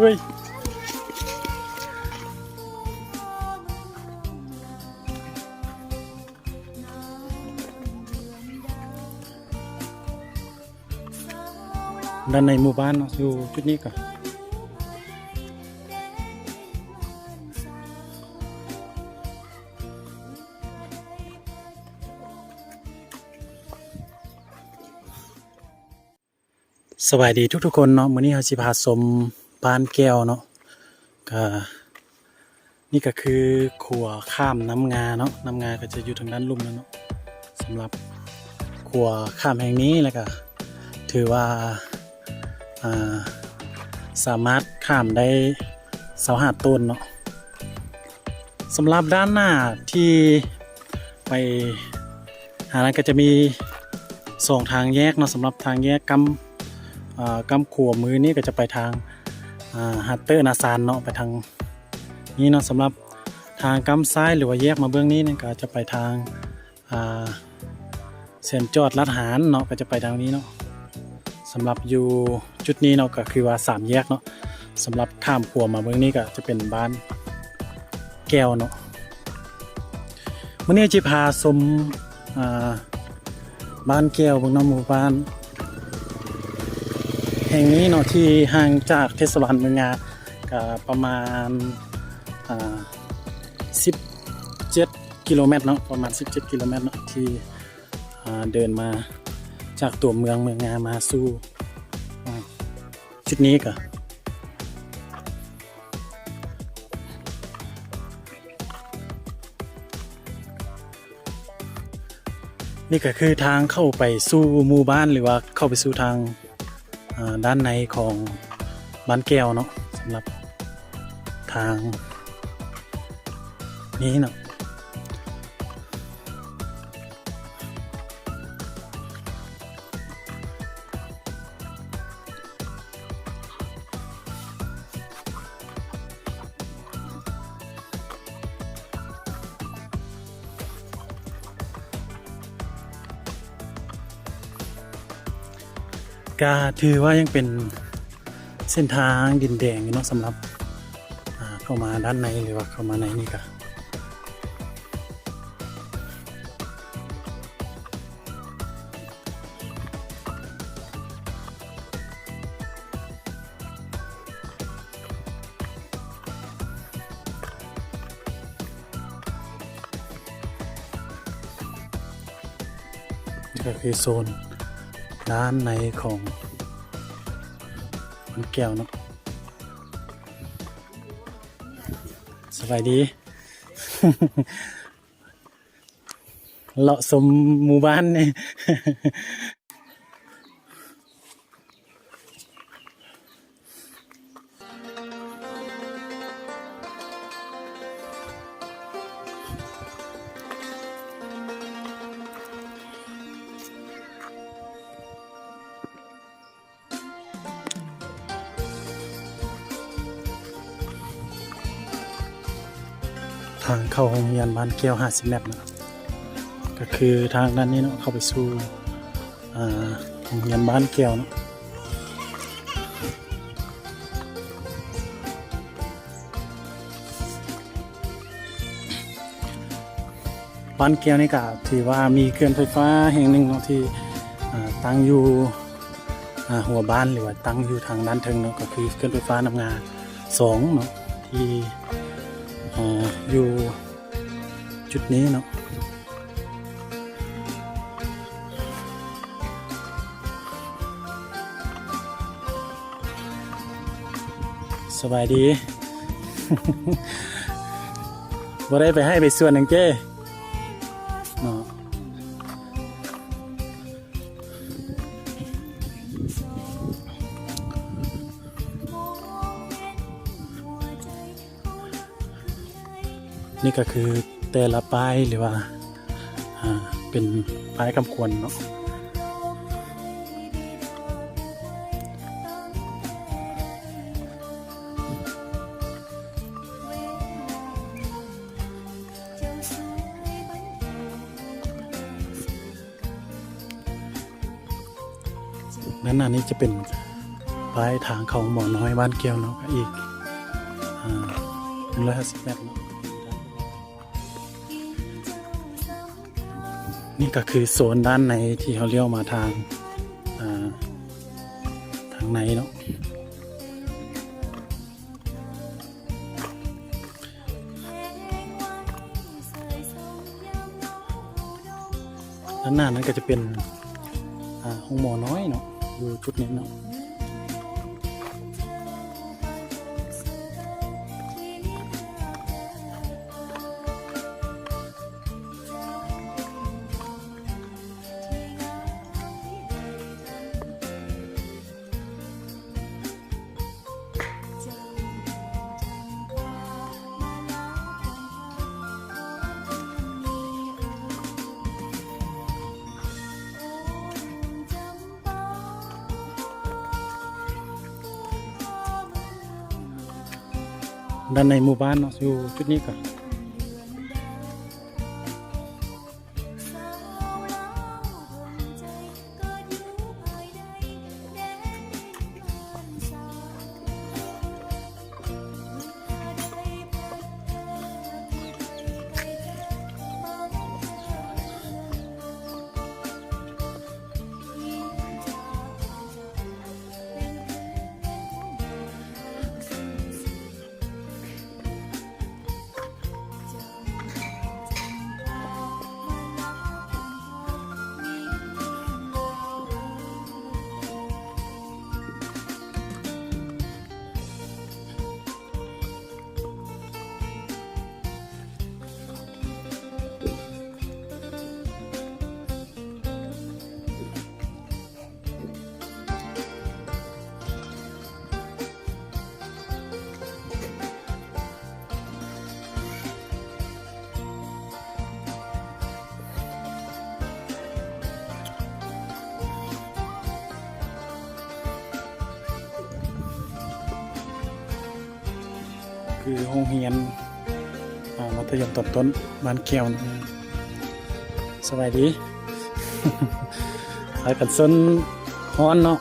เฮ้ยด้านในหมู่บ้านอยู่จุดนี้ก่อนสวัสดีทุกๆคนเนาะมื้อนี้เฮาสิพาชม บ้านแก้วเนาะก็นี่ก็คือขัวข้ามน้ำงาเนาะน้ำงาก็จะอยู่ทางด้านลุ่มนั่นเนาะสำหรับขัวข้ามแห่งนี้แล้วก็ถือว่าสามารถข้ามได้เสาหาต้นเนาะสำหรับด้านหน้าที่ไปหานั้นก็จะมีสองทางแยกเนาะสำหรับทางแยกกำอ่ากำขัวมือนี่ก็จะไปทาง ฮัตเตอร์นาซานเนาะไปทางนี้เนาะสำหรับทางกำซ้ายหรือว่าแยกมาเบื้องนี้เนี่ยก็จะไปทางาเส้นจอดลัดหารเนาะก็จะไปทางนี้เนาะสำหรับอยู่จุดนี้เนาะก็คือว่าสามแยกเนาะสำหรับข้ามขัวมาเบื้องนี้ก็จะเป็นบ้านแก้วเนาะวันนี้จะพาชมาบ้านแก้วบางน้องหมู่บ้าน แห่งนี้เนาะที่ห่างจากเทศบาลเมืองงาก็ประมาณา17 กิโลเมตรเนาะประมาณ 17 กิโลเมตรเนาะที่เดินมาจากตัวเมืองเมืองงามาสู่จุดนี้ก็นี่ก็คือทางเข้าไปสู่หมู่บ้านหรือว่าเข้าไปสู่ทาง ด้านในของบ้านแก้วเนาะสำหรับทางนี้เนาะ ก็ถือว่ายังเป็นเส้นทางดินแดงเนาะสำหรับเข้ามาด้านในหรือว่าเข้ามาในนี่ก็ก็คือโซน ด้านในของมันแก้วเนาะสบายดี เลาะสมหมู่บ้านเนี่ย ทางเข้าโรงเรียนบ้านแก้ว50เมตรนะก็คือทางด้านนี้เนาะเข้าไปสู่อ่าโรงเรียนบ้านแก้วเนาะบ้านแก้วนี่ก็ถือว่ามีเครื่องไฟฟ้าแห่งหนึ่งเนาะที่ตั้งอยู่หัวบ้านหรือว่าตั้งอยู่ทางด้านเทิงเนาะก็คือเครื่องไฟฟ้านำงาสองเนาะที่ อยู่จุดนี้เนาะสบายดีบ่ได้ไปให้ไปส่วนหนึ่งเจ้ นี่ก็คือแต่ละป้ายหรือว่าอ่าเป็นป้ายคำควรเนาะด้านหน้านี้จะเป็นปลายทางเของหมอน้อยบ้านแก้วเนาะก็อีกอ่าหนึ่งร้อยห้าสิบเมตร นี่ก็คือโซนด้านในที่เขาเลี้ยวมาทางาทางในเนาะด้านหน้านั้นก็จะเป็นห้องหมอน้อยเนาะอยู่ชุดนี้เนาะ ด้านในหมู่บ้านเนาะอยู่จุดนี้ก่ คือโรงเรียนอ่ามัธยมต้นต้นบ้านแก้วนะสวัสดีหายกันซนฮ้อนเนาะ